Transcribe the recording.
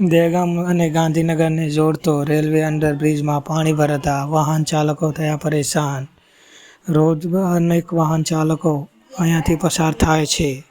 દહેગામ અને ગાંધીનગરને જોડતો રેલવે અંડરબ્રિજમાં પાણી ભરાતા વાહન ચાલકો થયા પરેશાન. રોજ અનેક વાહન ચાલકો અહીંયાથી પસાર થાય છે.